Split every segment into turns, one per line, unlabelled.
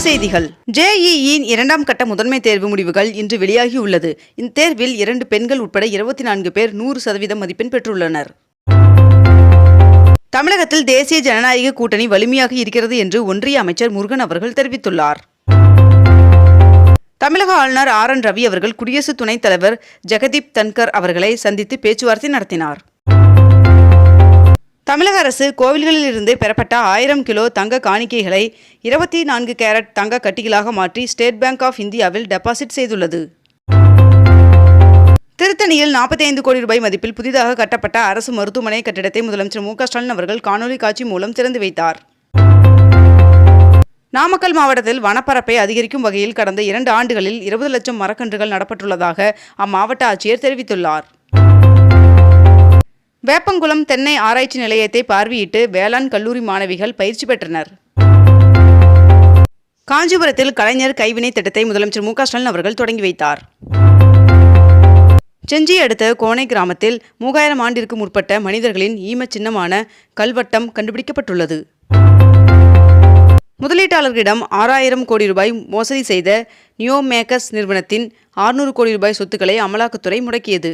செய்திகள். ஜேஇஇன் இரண்டாம் கட்ட முதன்மை தேர்வு முடிவுகள் இன்று வெளியாகியுள்ளது. இந்த தேர்வில் இரண்டு பெண்கள் உட்பட இருபத்தி நான்கு பேர் நூறு சதவீதம் மதிப்பெண் பெற்றுள்ளனர். தமிழகத்தில் தேசிய ஜனநாயக கூட்டணி வலிமையாக இருக்கிறது என்று ஒன்றிய அமைச்சர் முருகன் அவர்கள் தெரிவித்துள்ளார். தமிழக ஆளுநர் ஆர் என் ரவி அவர்கள் குடியரசு துணைத் தலைவர் ஜெகதீப் தன்கர் அவர்களை சந்தித்து பேச்சுவார்த்தை நடத்தினார். தமிழக அரசு கோவில்களில் இருந்து பெறப்பட்ட ஆயிரம் கிலோ தங்க காணிக்கைகளை இருபத்தி நான்கு கேரட் தங்க கட்டிகளாக மாற்றி ஸ்டேட் பேங்க் ஆஃப் இந்தியாவில் டெபாசிட் செய்துள்ளது. திருத்தணியில் 45 கோடி ரூபாய் மதிப்பில் புதிதாக கட்டப்பட்ட அரசு மருத்துவமனை கட்டிடத்தை முதலமைச்சர் மு க ஸ்டாலின் அவர்கள் காணொலி காட்சி மூலம் திறந்து வைத்தார். நாமக்கல் மாவட்டத்தில் வனப்பரப்பை அதிகரிக்கும் வகையில் கடந்த இரண்டு ஆண்டுகளில் இருபது லட்சம் மரக்கன்றுகள் நடப்பட்டுள்ளதாக அம்மாவட்ட ஆட்சியர் தெரிவித்துள்ளார். வேப்பங்குளம் தென்னை ஆராய்ச்சி நிலையத்தை பார்வையிட்டு வேளாண் கல்லூரி மாணவிகள் பயிற்சி பெற்றனர். காஞ்சிபுரத்தில் கலைஞர் கைவினை திட்டத்தை முதலமைச்சர் மு ஸ்டாலின் அவர்கள் தொடங்கி வைத்தார். செஞ்சி அடுத்த கோனை கிராமத்தில் மூவாயிரம் ஆண்டிற்கு முற்பட்ட மனிதர்களின் ஈமச் சின்னமான கல்வட்டம் கண்டுபிடிக்கப்பட்டுள்ளது. முதலீட்டாளர்களிடம் ஆறாயிரம் கோடி ரூபாய் மோசடி செய்த நியோமேக்கஸ் நிறுவனத்தின் 600 கோடி ரூபாய் சொத்துக்களை அமலாக்கத்துறை முடக்கியது.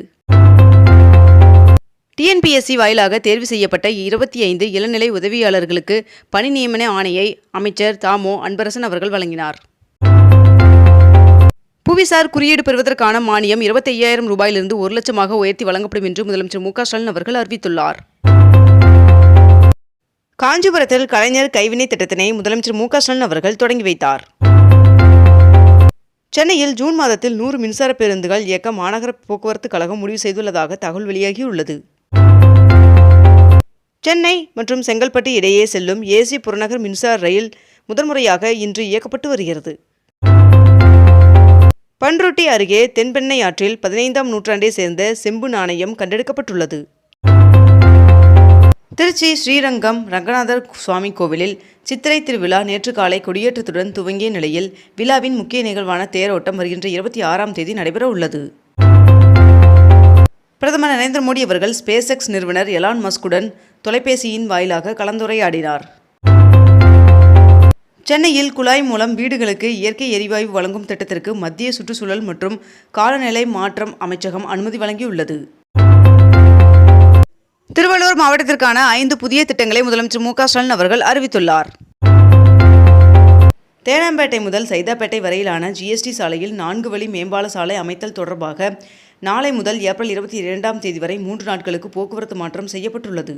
டிஎன்பிஎஸ்சி வாயிலாக தேர்வு செய்யப்பட்ட இருபத்தி ஐந்து இளநிலை உதவியாளர்களுக்கு பணி நியமன ஆணையை அமைச்சர் தாமோ அன்பரசன் அவர்கள் வழங்கினார். புவிசார் குறியீடு பெறுவதற்கான மானியம் இருபத்தி ஐயாயிரம் ரூபாயிலிருந்து ஒரு லட்சமாக உயர்த்தி வழங்கப்படும் என்று முதலமைச்சர் மு. ஸ்டாலின் அவர்கள் அறிவித்துள்ளார். காஞ்சிபுரத்தில் கலைஞர் கைவினை திட்டத்தினை முதலமைச்சர் மு. ஸ்டாலின் அவர்கள் தொடங்கி வைத்தார். சென்னையில் ஜூன் மாதத்தில் நூறு மின்சார பேருந்துகள் இயக்க மாநகர போக்குவரத்து கழகம் முடிவு செய்துள்ளதாக தகவல் வெளியாகியுள்ளது. சென்னை மற்றும் செங்கல்பட்டு இடையே செல்லும் ஏசி புறநகர் மின்சார ரயில் முதன்முறையாக இன்று இயக்கப்பட்டு வருகிறது. பன்ருட்டி அருகே தென்பெண்ணை ஆற்றில் பதினைந்தாம் நூற்றாண்டை சேர்ந்த செம்பு நாணயம் கண்டெடுக்கப்பட்டுள்ளது. திருச்சி ஸ்ரீரங்கம் ரங்கநாதர் சுவாமி கோவிலில் சித்திரை திருவிழா நேற்று காலை கொடியேற்றத்துடன் துவங்கிய நிலையில் விழாவின் முக்கிய நிகழ்வான தேரோட்டம் வருகின்ற இருபத்தி ஆறாம் தேதி நடைபெற உள்ளது. பிரதமர் நரேந்திர மோடி அவர்கள் ஸ்பேஸ் எக்ஸ் நிறுவனர் எலான் மஸ்குடன் தொலைபேசியின் வாயிலாக கலந்துரையாடினார். சென்னையில் குழாய் மூலம் வீடுகளுக்கு இயற்கை எரிவாயு வழங்கும் திட்டத்திற்கு மத்திய சுற்றுச்சூழல் மற்றும் காலநிலை மாற்றம் அமைச்சகம் அனுமதி வழங்கியுள்ளது. திருவள்ளூர் மாவட்டத்திற்கான ஐந்து புதிய திட்டங்களை முதலமைச்சர் மு ஸ்டாலின் அவர்கள் அறிவித்துள்ளார். தேனாம்பேட்டை முதல் சைதாப்பேட்டை வரையிலான ஜிஎஸ்டி சாலையில் நான்கு வழி மேம்பால சாலை அமைத்தல் தொடர்பாக நாளை முதல் ஏப்ரல் இருபத்தி இரண்டாம் தேதி வரை மூன்று நாட்களுக்கு போக்குவரத்து மாற்றம் செய்யப்பட்டுள்ளது.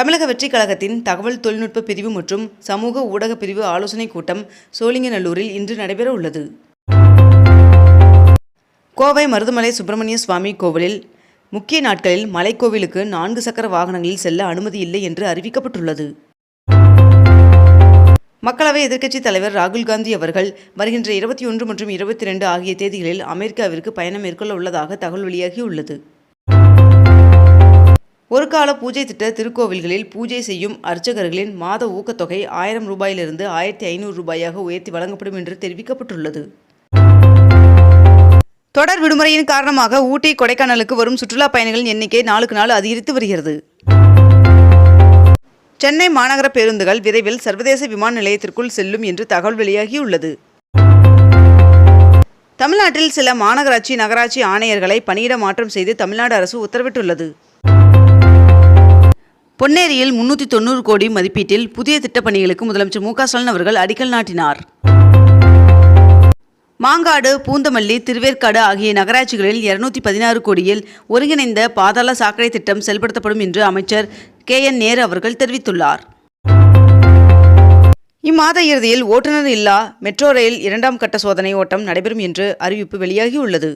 தமிழக வெற்றிக் கழகத்தின் தகவல் தொழில்நுட்ப பிரிவு மற்றும் சமூக ஊடக பிரிவு ஆலோசனைக் கூட்டம் சோழிங்கநல்லூரில் இன்று நடைபெற உள்ளது. கோவை மருதுமலை சுப்பிரமணிய சுவாமி கோவிலில் முக்கிய நாட்களில் மலைக்கோவிலுக்கு நான்கு சக்கர வாகனங்களில் செல்ல அனுமதி இல்லை என்று அறிவிக்கப்பட்டுள்ளது. மக்களவை எதிர்க்கட்சித் தலைவர் ராகுல் காந்தி அவர்கள் வருகின்ற இருபத்தி ஒன்று மற்றும் இருபத்தி ரெண்டு ஆகிய தேதிகளில் அமெரிக்காவிற்கு பயணம் மேற்கொள்ள உள்ளதாக தகவல் வெளியாகியுள்ளது. ஒரு கால பூஜை திட்ட திருக்கோவில்களில் பூஜை செய்யும் அர்ச்சகர்களின் மாத ஊக்கத்தொகை ஆயிரம் ரூபாயிலிருந்து ஆயிரத்தி ஐநூறு ரூபாயாக உயர்த்தி வழங்கப்படும் என்று தெரிவிக்கப்பட்டுள்ளது. தொடர் விடுமுறையின் காரணமாக ஊட்டி கொடைக்கானலுக்கு வரும் சுற்றுலா பயணிகளின் எண்ணிக்கை நாளுக்கு நாள் அதிகரித்து வருகிறது. சென்னை மாநகர பேருந்துகள் விரைவில் சர்வதேச விமான நிலையத்திற்குள் செல்லும் என்று தகவல் வெளியாகியுள்ளது. தமிழ்நாட்டில் சில மாநகராட்சி நகராட்சி ஆணையர்களை பணியிட மாற்றம் செய்து தமிழ்நாடு அரசு உத்தரவிட்டுள்ளது. பொன்னேரியில் முன்னூற்றி தொண்ணூறு கோடி மதிப்பீட்டில் புதிய திட்டப்பணிகளுக்கு முதலமைச்சர் மு க ஸ்டாலின் அவர்கள் அடிக்கல் நாட்டினார். மாங்காடு பூந்தமல்லி திருவேற்காடு ஆகிய நகராட்சிகளில் இருநூத்தி பதினாறு கோடியில் ஒருங்கிணைந்த பாதாள சாக்கடை திட்டம் செயல்படுத்தப்படும் என்று அமைச்சர் கே என் நேரு அவர்கள் தெரிவித்துள்ளார். இம்மாத இறுதியில் ஓட்டுநர் இல்லா மெட்ரோ ரயில் இரண்டாம் கட்ட சோதனை ஓட்டம் நடைபெறும் என்று அறிவிப்பு வெளியாகியுள்ளது.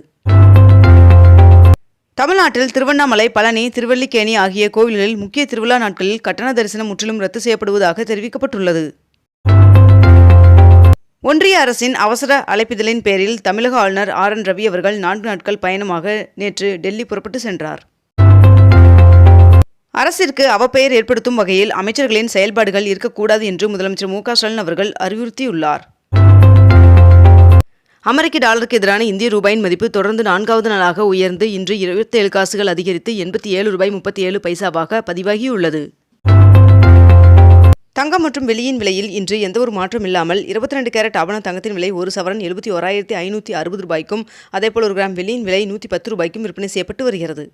தமிழ்நாட்டில் திருவண்ணாமலை பழனி திருவல்லிக்கேணி ஆகிய கோவில்களில் முக்கிய திருவிழா நாட்களில் கட்டண தரிசனம் முற்றிலும் ரத்து செய்யப்படுவதாக தெரிவிக்கப்பட்டுள்ளது. ஒன்றிய அரசின் அவசர அழைப்பிதழின் பேரில் தமிழக ஆளுநர் ஆர். என். ரவி அவர்கள் நான்கு நாட்கள் பயணமாக நேற்று டெல்லி புறப்பட்டு சென்றார். அரசிற்கு அவப்பெயர் ஏற்படுத்தும் வகையில் அமைச்சர்களின் செயல்பாடுகள் இருக்கக்கூடாது என்று முதலமைச்சர் மு க ஸ்டாலின் அவர்கள் அறிவுறுத்தியுள்ளார். அமெரிக்க டாலருக்கு எதிரான இந்திய ரூபாயின் மதிப்பு தொடர்ந்து நான்காவது நாளாக உயர்ந்து இன்று இருபத்தேழு காசுகள் அதிகரித்து எண்பத்தி ஏழு ரூபாய் முப்பத்தி ஏழு பைசாவாக பதிவாகியுள்ளது. தங்கம் மற்றும் வெளியின் விலையில் இன்று எந்தவொரு மாற்றம் இல்லாமல் இருபத்தி ரெண்டு கேரட் ஆபண தங்கத்தின் விலை ஒரு சவரன் எழுபத்தி ஓராயிரத்தி ஐநூற்றி அறுபது ரூபாய்க்கும் அதேபோல் ஒரு கிராம் வெள்ளியின் விலை நூற்றி பத்து ரூபாய்க்கும் விற்பனை செய்யப்பட்டு வருகிறது.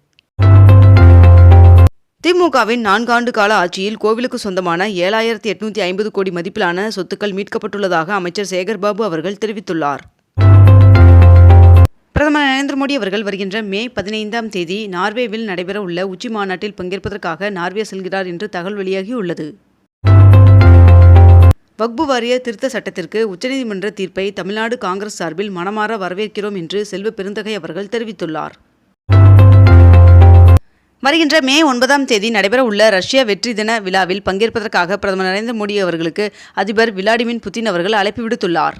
திமுகவின் நான்காண்டு கால ஆட்சியில் கோவிலுக்கு சொந்தமான ஏழாயிரத்தி எட்நூத்தி ஐம்பது கோடி மதிப்பிலான சொத்துக்கள் மீட்கப்பட்டுள்ளதாக அமைச்சர் சேகர்பாபு அவர்கள் தெரிவித்துள்ளார். பிரதமர் நரேந்திர மோடி அவர்கள் வருகின்ற மே பதினைந்தாம் தேதி நார்வேவில் நடைபெற உள்ள உச்சி மாநாட்டில் பங்கேற்பதற்காக நார்வே செல்கிறார் என்று தகவல் வெளியாகியுள்ளது. வக்பு வாரிய திருத்த சட்டத்திற்கு உச்சநீதிமன்ற தீர்ப்பை தமிழ்நாடு காங்கிரஸ் சார்பில் மனமாற வரவேற்கிறோம் என்று செல்வ பெருந்தகை அவர்கள் தெரிவித்துள்ளார். வருகின்ற மே ஒன்பதாம் தேதி நடைபெற உள்ள ரஷ்ய வெற்றி தின விழாவில் பங்கேற்பதற்காக பிரதமர் நரேந்திர மோடி அவர்களுக்கு அதிபர் விளாடிமிர் புதின் அவர்கள் அழைப்பு விடுத்துள்ளார்.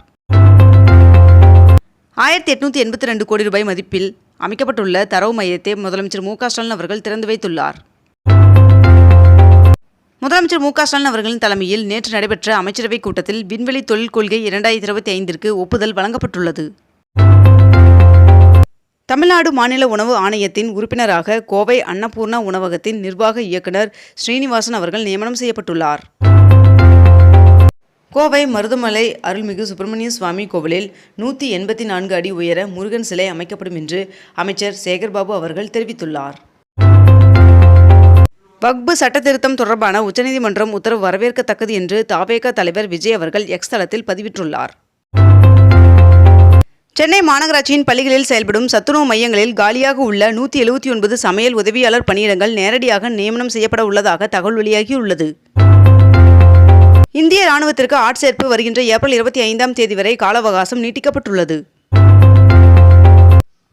ஆயிரத்தி எட்நூத்தி எண்பத்தி ரெண்டு கோடி ரூபாய் மதிப்பில் அமைக்கப்பட்டுள்ள தரவு மையத்தை முதலமைச்சர் மு க ஸ்டாலின் அவர்கள் திறந்து வைத்துள்ளார். முதலமைச்சர் மு க ஸ்டாலின் அவர்களின் தலைமையில் நேற்று நடைபெற்ற அமைச்சரவைக் கூட்டத்தில் விண்வெளி தொழில் கொள்கை இரண்டாயிரத்தி இருபத்தி ஐந்திற்கு ஒப்புதல் வழங்கப்பட்டுள்ளது. தமிழ்நாடு மாநில உணவு ஆணையத்தின் உறுப்பினராக கோவை அன்னபூர்ணா உணவகத்தின் நிர்வாக இயக்குனர் ஸ்ரீனிவாசன் அவர்கள் நியமனம் செய்யப்பட்டுள்ளார். கோவை மருதமலை அருள்மிகு சுப்பிரமணிய சுவாமி கோவிலில் நூற்றி எண்பத்தி நான்கு அடி உயர முருகன் சிலை அமைக்கப்படும் என்று அமைச்சர் சேகர்பாபு அவர்கள் தெரிவித்துள்ளார். வக்பு சட்டத்திருத்தம் தொடர்பான உச்சநீதிமன்றம் உத்தரவு வரவேற்கத்தக்கது என்று தாவேக தலைவர் விஜய் அவர்கள் எக்ஸ் தளத்தில் பதிவிட்டுள்ளார். சென்னை மாநகராட்சியின் பள்ளிகளில் செயல்படும் சத்துணவு மையங்களில் காலியாக உள்ள நூற்றி எழுபத்தி ஒன்பது சமையல் உதவியாளர் பணியிடங்கள் நேரடியாக நியமனம் செய்யப்பட உள்ளதாக தகவல் வெளியாகியுள்ளது. இந்திய ராணுவத்திற்கு ஆட்சேர்ப்பு வருகின்ற ஏப்ரல் இருபத்தி ஐந்தாம் தேதி வரை கால அவகாசம் நீட்டிக்கப்பட்டுள்ளது.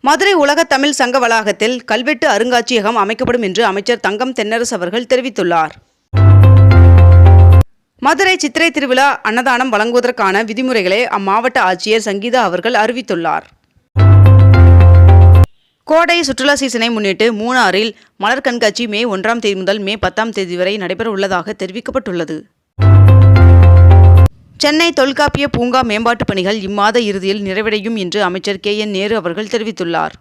மதுரை உலக தமிழ் சங்க வளாகத்தில் கல்வெட்டு அருங்காட்சியகம் அமைக்கப்படும் என்று அமைச்சர் தங்கம் தென்னரசு அவர்கள் தெரிவித்துள்ளார். மதுரை சித்திரை திருவிழா அன்னதானம் வழங்குவதற்கான விதிமுறைகளை அம்மாவட்ட ஆட்சியர் சங்கீதா அவர்கள் அறிவித்துள்ளார். கோடை சுற்றுலா சீசனை முன்னிட்டு மூணாறில் மலர் கண்காட்சி மே ஒன்றாம் தேதி முதல் மே பத்தாம் தேதி வரை நடைபெற உள்ளதாக தெரிவிக்கப்பட்டுள்ளது. சென்னை தொல்காப்பிய பூங்கா மேம்பாட்டுப் பணிகள் இம்மாத இறுதியில் நிறைவடையும் என்று அமைச்சர் கே என் நேரு அவர்கள் தெரிவித்துள்ளார்.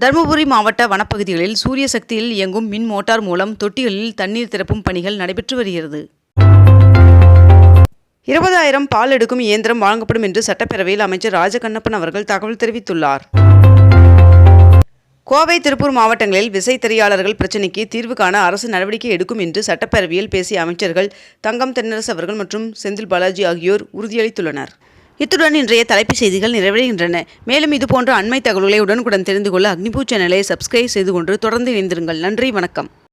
தருமபுரி மாவட்ட வனப்பகுதிகளில் சூரிய சக்தியில் இயங்கும் மின் மோட்டார் மூலம் தொட்டிகளில் தண்ணீர் திறப்பும் பணிகள் நடைபெற்று வருகிறது. இருபதாயிரம் பால் எடுக்கும் இயந்திரம் வழங்கப்படும் என்று சட்டப்பேரவையில் அமைச்சர் ராஜகண்ணப்பன் அவர்கள் தகவல் தெரிவித்துள்ளார். கோவை திருப்பூர் மாவட்டங்களில் விசைத்தறியாளர்கள் பிரச்சினைக்கு தீர்வு காண அரசு நடவடிக்கை எடுக்கும் என்று சட்டப்பேரவையில் பேசிய அமைச்சர்கள் தங்கம் தென்னரசு அவர்கள் மற்றும் செந்தில் பாலாஜி ஆகியோர் உறுதியளித்துள்ளனர். இத்துடன் இன்றைய தலைப்புச் செய்திகள் நிறைவடைகின்றன. மேலும் இதுபோன்ற அண்மை தகவல்களை உடனுக்குடன் தெரிந்து கொள்ள அக்னிபூ சேனலை சப்ஸ்கிரைப் செய்து கொண்டு தொடர்ந்து இணைந்திருங்கள். நன்றி வணக்கம்.